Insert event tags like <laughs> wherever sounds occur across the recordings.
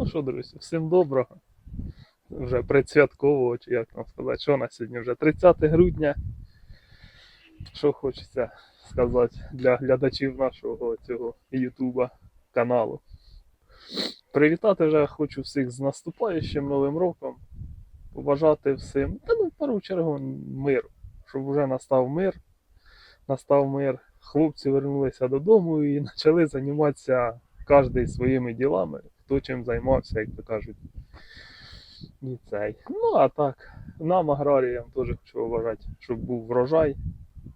Ну що, друзі, всім доброго. Вже предсвяткового, чи як нам сказати, що на сьогодні вже 30 грудня. Що хочеться сказати для глядачів нашого цього Ютуба каналу. Привітати вже хочу всіх з наступаючим Новим роком. Побажати всім, та ну в першу чергу миру, щоб вже настав мир. Настав мир. Хлопці вернулися додому і почали займатися кожен своїми ділами, хто чим займався, як то кажуть. І цей. Ну, а так, нам, аграріям, теж хочу побажати, щоб був врожай,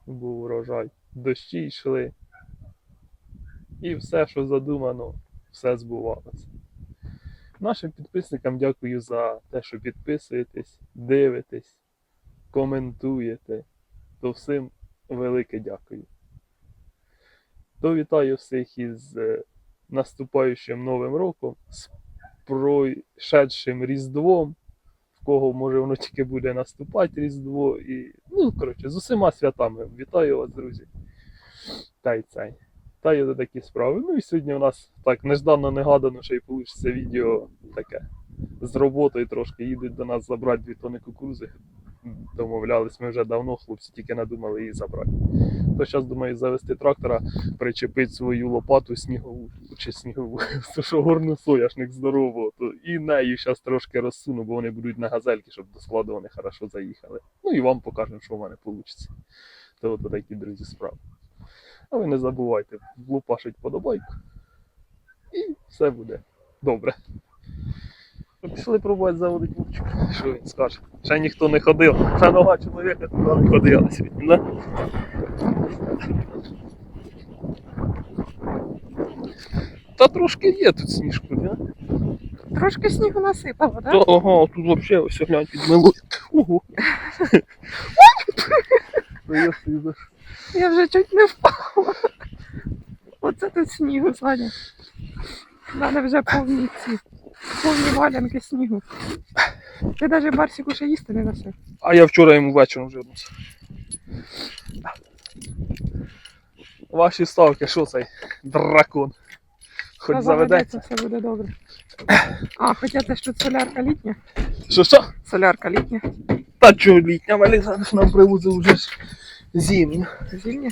був врожай, дощі йшли. І все, що задумано, все збувалося. Нашим підписникам дякую за те, що підписуєтесь, дивитесь, коментуєте. То всім велике дякую. То вітаю всіх із е, наступаючим Новим роком, з пройшедшим Різдвом, в кого може воно тільки буде наступати Різдво. І, ну, коротше, з усіма святами. Вітаю вас, друзі. Та й цей. Та й такі справи. Ну і сьогодні у нас так нежданно негадано, що й вийде відео таке. З роботою трошки їдуть до нас забрати дві тони кукурузи. Домовлялись ми вже давно, хлопці тільки надумали її забрати. То зараз думаю завести трактора, причепити свою лопату снігову чи снігову, <laughs> то що горну соняшник здорового, то і нею зараз трошки розсуну, бо вони будуть на газельки, щоб до складу вони хорошо заїхали. Ну і вам покажемо, що в мене вийде. То от такі друзі справи. А ви не забувайте влупашить подобайку. І все буде добре. Пішли пробувати заводити вовчик. Що він скаже? Ще ніхто не ходив. Ще нога чоловіка туди не ходила сьогодні, да? Та трошки є тут сніжку, да? Трошки снігу насипало, Та, так? ага, тут вообще ось глянь підмило. Ого. Та я вже чуть не впала. Оце тут снігу. У мене вже повні ці. Повні валянки снігу. Ти навіть барсіку ще їсти не носив. А я вчора йому вечором вже односив. Ваші ставки, що цей дракон? Хоч Та заведеться. все буде добре. А, хоча це ж тут солярка літня. Що що? Солярка літня. Та чого літня, Валік нам привозив вже ж зимню. Зільня.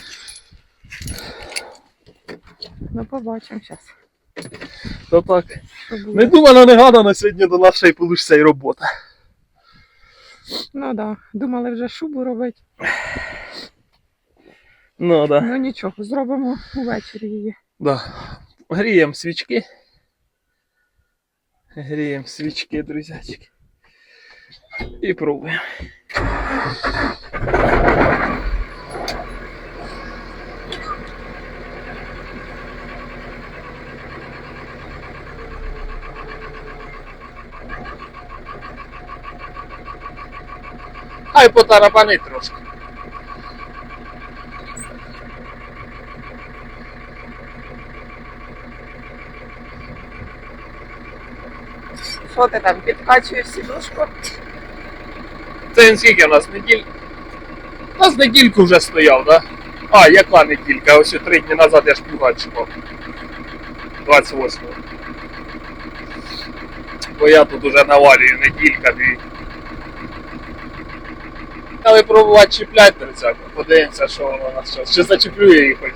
Ну, побачимо зараз. То так. Не думано, не гадано сьогодні до нашої получиться і робота. Ну так. Да. Думали вже шубу робити. Ну да. Ну нічого, зробимо увечері її. да. Гріємо свічки. Гріємо свічки, друзячки. І пробуємо. Хай потарабанить трошки. Що ти там, підкачуєш сідушку? Це скільки у нас неділь? У нас недільку вже стояв, да? А, яка неділька? Ось три дні назад я ж півгад шукав. 28-го. Бо я тут уже навалюю неділька, дві. Але пробувати чіпляти. Подивимося, що воно нас зараз. Чи зачеплює їх хоч.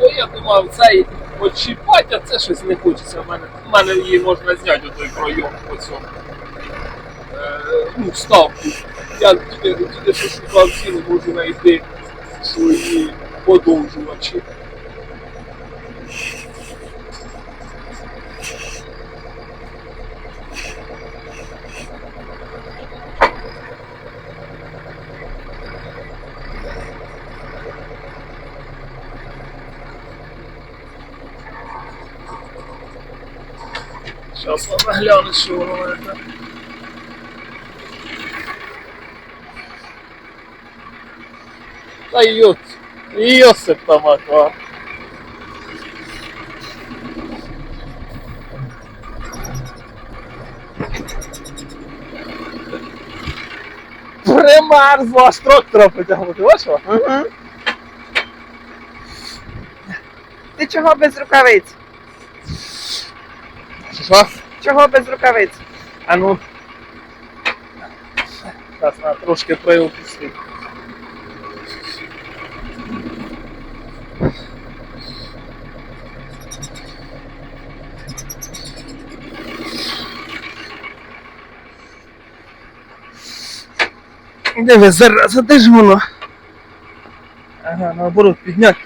Я думав, цей очіпать, а це щось не хочеться. В мене, в мене її можна зняти той пройом по цьому. Е, ну, вставку. Я тільки що шукав ціну, можу знайти свої подовжувачі. Гляне, що воно це. Та йот, Йосип там аква. Примерзла, аж трактора потягнути, бачила? Угу. Ти чого без рукавиць? Що? Чого без рукавиць? А ну. Зараз треба трошки приопустити. Диви, зараз, а де ж воно? Ага, наоборот, підняти.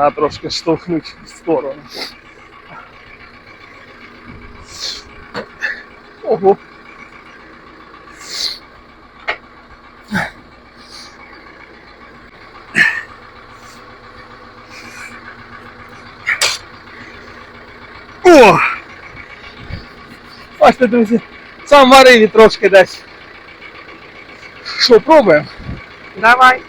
Треба трошки штовхнути в сторону. Ого. О! Бачите, друзі, сам варив трошки десь. Що, пробуємо? Давай.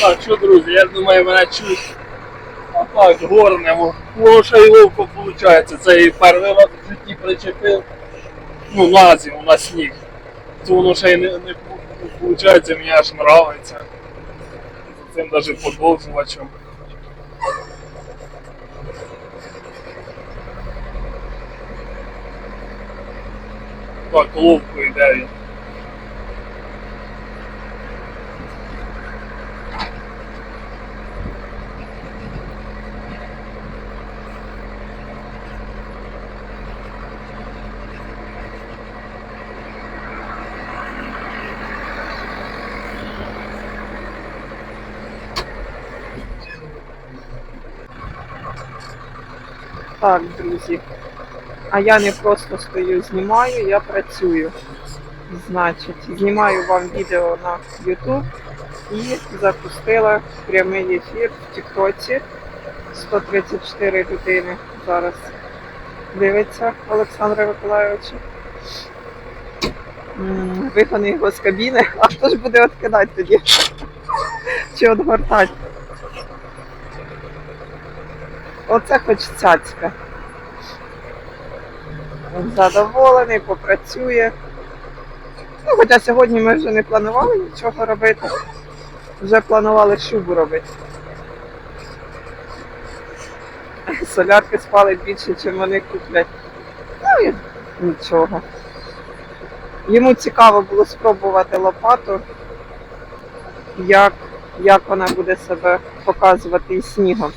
Так, що, друзі, я думаю, мене чують. А так, горнемо. Ще й ловко виходить. Це і перший раз в житті причепив. Ну, на зиму, на сніг. То воно ще й не, не виходить, мені аж нравиться. Цим навіть подовжувачем. Так, ловко йде він. Так, друзі. А я не просто стою, знімаю, я працюю. Значить, знімаю вам відео на YouTube і запустила прямий ефір в Тіктоці. 134 людини зараз дивиться Олександра Миколайовича. Вигони його з кабіни, <laughs> а хто ж буде відкидати тоді? Чи відгортати? Оце хоч цяцька. Задоволений, попрацює. Ну, хоча сьогодні ми вже не планували нічого робити. Вже планували шубу робити. Солярки спалить більше, ніж вони куплять. Ну і нічого. Йому цікаво було спробувати лопату, як, як вона буде себе показувати із снігом.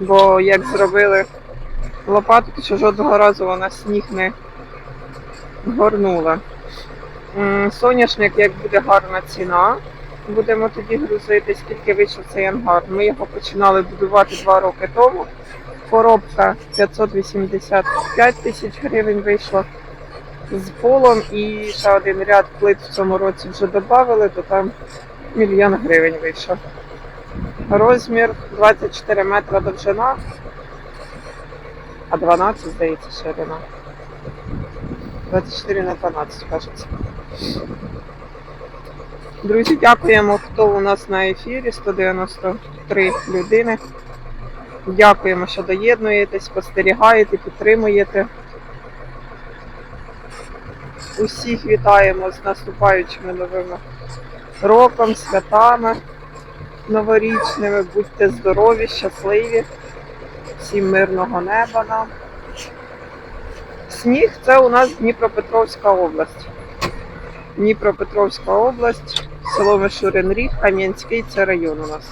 Бо як зробили лопату, то що жодного разу вона сніг не горнула. Соняшник, як буде гарна ціна, будемо тоді грузити, скільки вийшов цей ангар. Ми його починали будувати два роки тому. Коробка 585 тисяч гривень вийшла з полом і ще один ряд плит в цьому році вже додали, то там мільйон гривень вийшов. Розмір 24 метра довжина, а 12, здається, ширина. 24 на 12, кажеться. Друзі, дякуємо, хто у нас на ефірі. 193 людини. Дякуємо, що доєднуєтесь, спостерігаєте, підтримуєте. Усіх вітаємо з наступаючими новими роком, святами новорічними. Будьте здорові, щасливі, всім мирного неба нам. Сніг це у нас Дніпропетровська область. Дніпропетровська область, село Мишурин Ріг, Кам'янський це район у нас.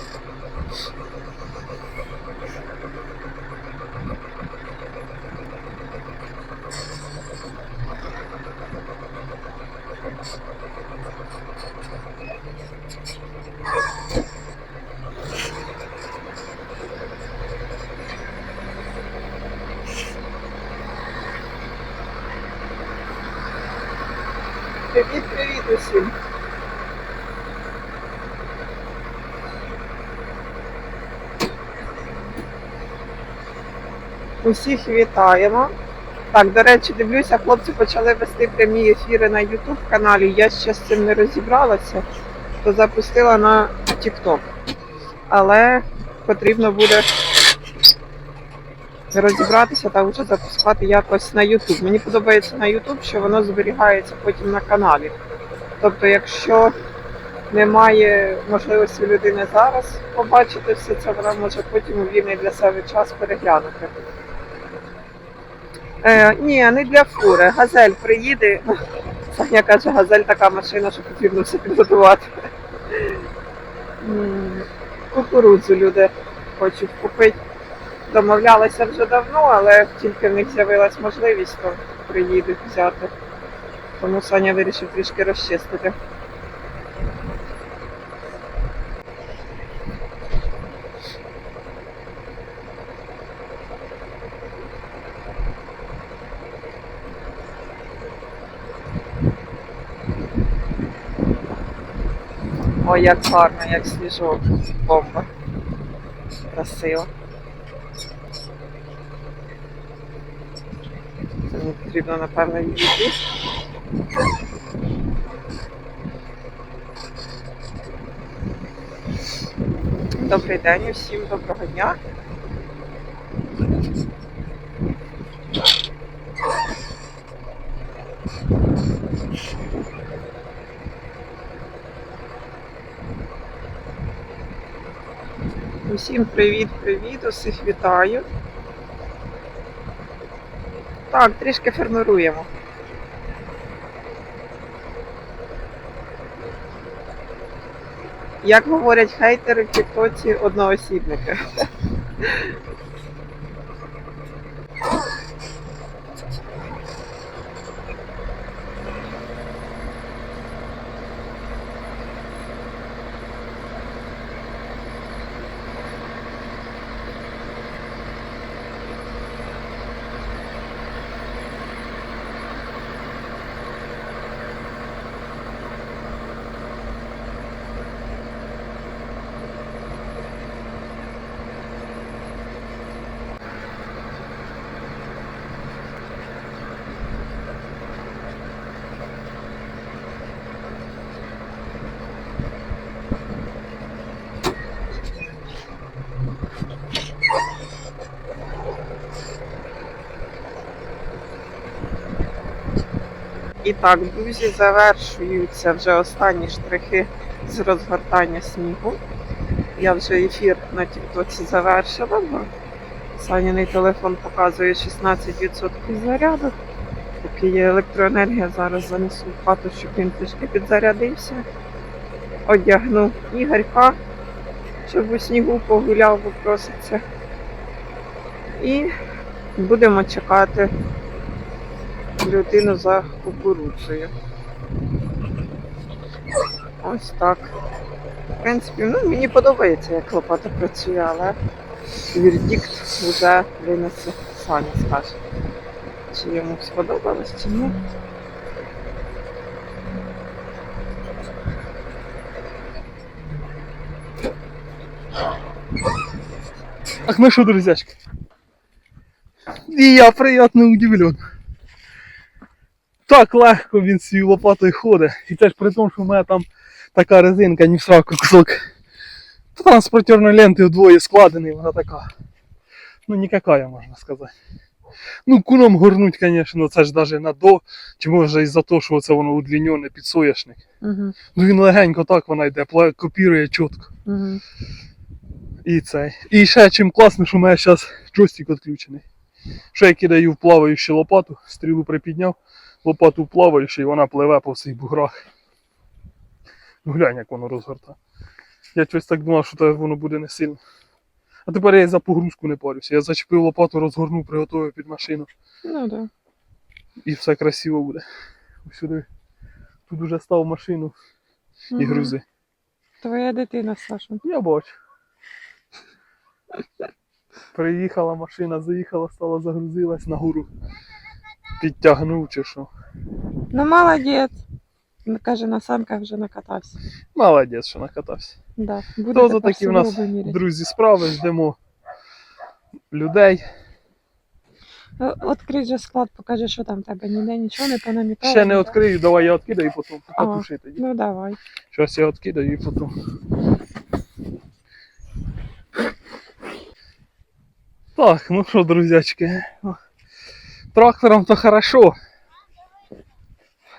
Усіх вітаємо. Так, до речі, дивлюся, хлопці почали вести прямі ефіри на YouTube каналі. Я ще з цим не розібралася, то запустила на TikTok. Але потрібно буде розібратися та вже запускати якось на YouTube. Мені подобається на YouTube, що воно зберігається потім на каналі. Тобто, якщо немає можливості людини зараз побачити все це, вона може потім у вільний для себе час переглянути. Е, ні, не для фури. Газель приїде. <laughs> Саня каже, газель така машина, що потрібно все підготувати. Кукурудзу люди хочуть купити. Домовлялися вже давно, але тільки в них з'явилась можливість, то приїдуть взяти. Тому Саня вирішив трішки розчистити. Ой, як гарно, як свіжо. Бомба. Красиво. Це не потрібно, напевно, відійти. Добрий день усім, доброго дня. Усім привіт-привіт, усіх вітаю. Так, трішки фермеруємо. Як говорять хейтери в тіктоці одноосібники. І так, друзі, завершуються вже останні штрихи з розгортання снігу. Я вже ефір на Тіктоці завершила, бо Саніний телефон показує 16% заряду. Поки є електроенергія, зараз занесу хату, щоб він трішки підзарядився. Одягну Ігорька, щоб у снігу погуляв, бо проситься. І будемо чекати людину за кукурудзою. Ось так. В принципі, ну, мені подобається, як лопата працює, але вердикт вже винесе Саня скаже. Чи йому сподобалось, чи ні. Так, ну що, друзяшки? І я приємно удивлен. Так легко він з цією лопатою ходить. І це ж при тому, що в мене там така резинка, ні в сраку кусок. Та транспортерної ленти вдвоє складений, вона така. Ну, никакая, можна сказати. Ну, куном горнуть, звісно, це ж навіть на до, чи може із-за того, що це воно удлінене під соняшник. Угу, Ну він легенько так вона йде, копірує чітко. угу. І цей. І ще чим класно, що у мене зараз джойстик відключений. Що я кидаю в плаваючу лопату, стрілу припідняв, лопату плаваючу, і вона пливе по всіх буграх. Ну глянь, як воно розгорта. Я щось так думав, що воно буде не сильно. А тепер я і за погрузку не парюся. Я зачепив лопату, розгорнув, приготував під машину. Ну так. І все красиво буде. Ось сюди. Тут уже став машину Да. і грузи. Твоя дитина, Саша. Я бачу. Приїхала машина, заїхала, стала, загрузилась на гору. Підтягнув чи що. Ну, молодець. Каже, на санках вже накатався. Молодець, що накатався. Да. То за такі в нас друзі справи, ждемо людей. О- же склад, покажи, що там тебе. Ніде нічого не понамітало. Ще не відкрию, давай я відкидаю і потім потуши тоді. Ну давай. Щось я відкидаю і потім. Так, ну що, друзячки. о, Трактором то хорошо.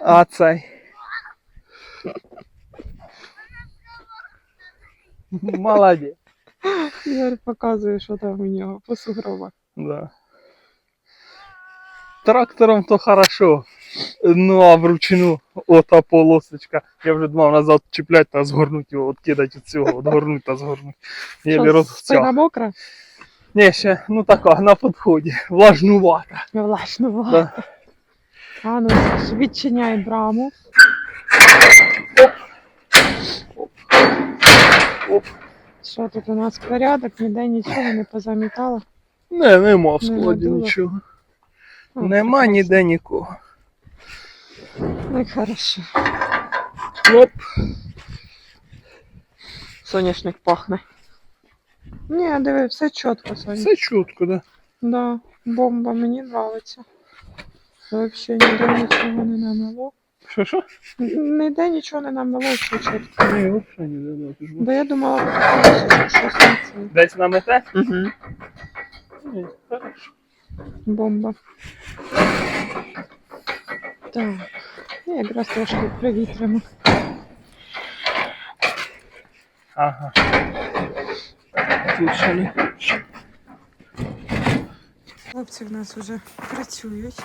А цей. Молодець. Ігор показує, що там у нього по сугробах. Да. Трактором то хорошо. Ну а вручну ота полосочка. Я вже думав назад чіплять та згорнуть його, откидати від цього, отгорнуть та згорнуть. Єлі Що, розтяг. спина мокра? Ні, ще, ну така, на підході. Влажнувата. Влажно. Да. А ну, відчиняй браму. Оп. Що тут у нас порядок, ніде нічого не позамітало. Не, нема в складі надуло? нічого. О, Нема прекрасно. ніде нікого. Ну, хорошо. Оп. Соняшник пахне. Ні, диви, все чітко, Соня. Все чітко, да. Да, бомба, мені нравиться. Взагалі ніде нічого не намело. Що, що? Ніде нічого не намело, все чітко. Ні, взагалі ніде, да. Бо я думала, що щось не це. Десь на мете? Угу. Ні, хорошо. Бомба. Так. Ну, якраз трошки привітримо. Ага. Тут. Хлопці в нас вже працюють,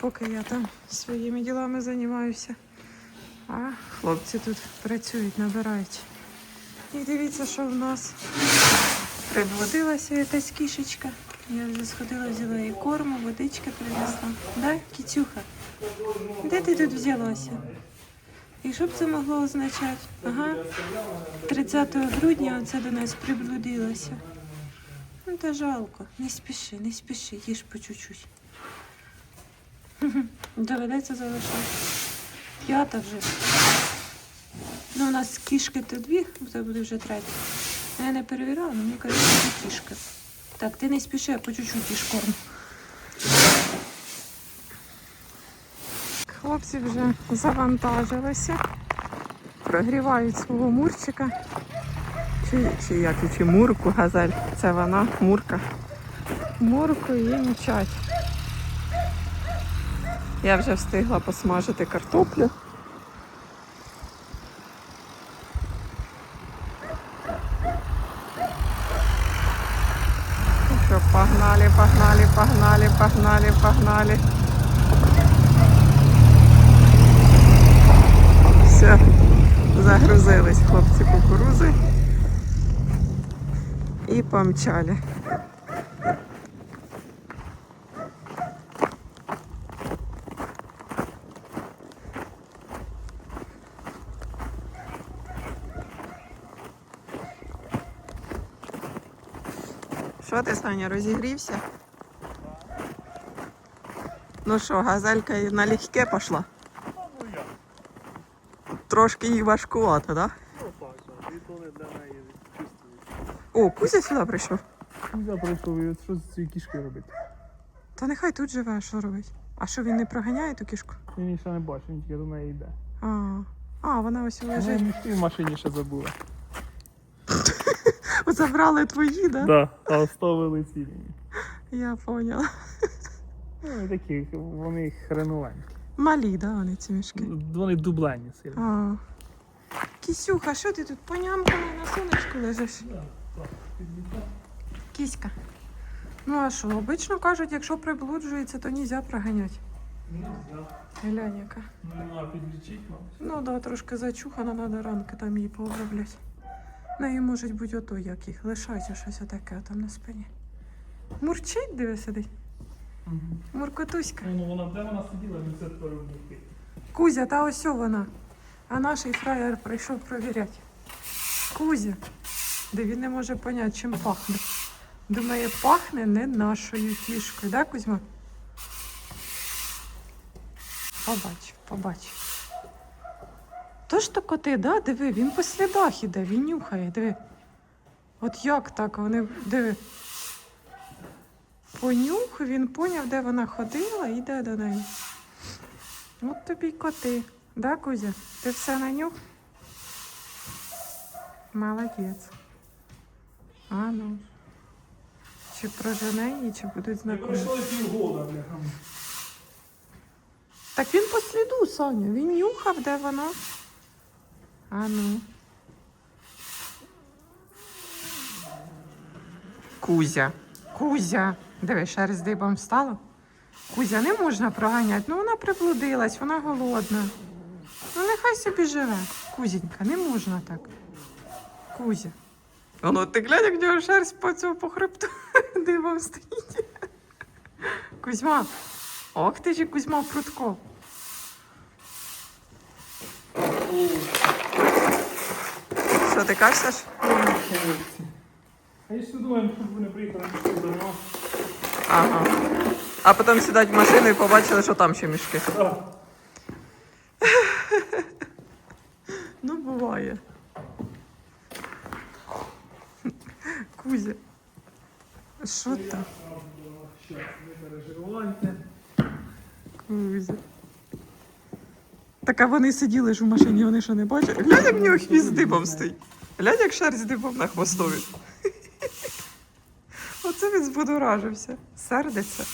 поки я там своїми ділами займаюся. А хлопці тут працюють, набирають. І дивіться, що в нас приблудилася якась кішечка. Я вже сходила, взяла їй корму, водички принесла. Да, кітюха? Де ти тут взялася? І що б це могло означати? Ага, 30 грудня оце до нас приблудилося. Ну та жалко. Не спіши, не спіши, їж по чуть-чуть. Доведеться залишати. П'ята вже. Ну, у нас кішки то дві, це буде вже третя. Ну, Я не перевіряла, але мені кажуть, що це кішки. Так, ти не спіши, а по чуть-чуть їж корм. Хлопці вже завантажилися, прогрівають свого мурчика. Чи, чи як, чи мурку, газель. Це вона, мурка. Мурку і мчать. Я вже встигла посмажити картоплю. Ну Що, погнали, погнали, погнали, погнали, погнали. Все, загрузились хлопці кукурузи і помчали. Що ти, Саня, розігрівся? Ну що, газелька налегке пішла? Ну? Трошки їй важкувато, так? Ну так, і то для неї чувствує. О, Кузя сюди прийшов. Я прийшов і от що з цією кішкою робити? Та нехай тут живе, а що робить? А що він не проганяє ту кішку? Він ще не бачив, він тільки до неї йде. А, а вона ось лежить. мішки в машині ще забули. <laughs> Забрали твої, да? Да, а оставили ці мені. Я поняла. Ну, вони такі, вони хренувені. Малі, да, вони ці мішки. Вони дублені сильно. А. Кісюха, що ти тут понямками на сонечку лежиш? Кіська. Ну а що, обично кажуть, якщо приблуджується, то нельзя проганяти. Глянь, яка. Ну, нема підлічити, мабуть. Ну да, трошки зачухана, треба ранки там її пообробляти. Неї можуть бути ото як їх, лишається щось отаке там на спині. Мурчить, диви сидить. Муркотуська. Ну, вона, де вона сиділа, він це перебухи. Кузя, та ось вона. А наш фраєр прийшов провіряти. Кузя. Де він не може поняти, чим пахне. Думає, пахне не нашою кішкою, да, Кузьма? Побачив, побачив. То ж то коти, да? Диви, він по слідах іде, він нюхає, диви. От як так? Вони диви. Понюх, він поняв, де вона ходила, і йде до неї. От тобі й коти. Да, Кузя? Ти все на нюх? Молодець. А ну. Чи прожене її, чи будуть пройшло півгода, бляха. Так він по сліду, Соня. Він нюхав, де вона. А ну. Кузя. Кузя. Диви, шерсть дибом стало. Кузя не можна проганяти. Ну вона приблудилась, вона голодна. Ну нехай собі живе. Кузінька, не можна так. Кузя. Воно ти глянь, як в нього шерсть по цьому по хребту <laughs> дибом стоїть. Кузьма. Ох ти ж Кузьма Прутко. Що ти кажеш? А я ще думаю, щоб вони приїхали пішли давно. Ага. А потім сідати в машину і побачили, що там ще мішки. <laughs> Ну, буває. Кузя. Що там? Не переживайте. Кузя. Так а вони сиділи ж у машині, вони що не бачать? Глянь, як в нього хвіст дибом стоїть. Глянь, як шерсть дибом на хвостові. Оце він збудоражився. Сердиться.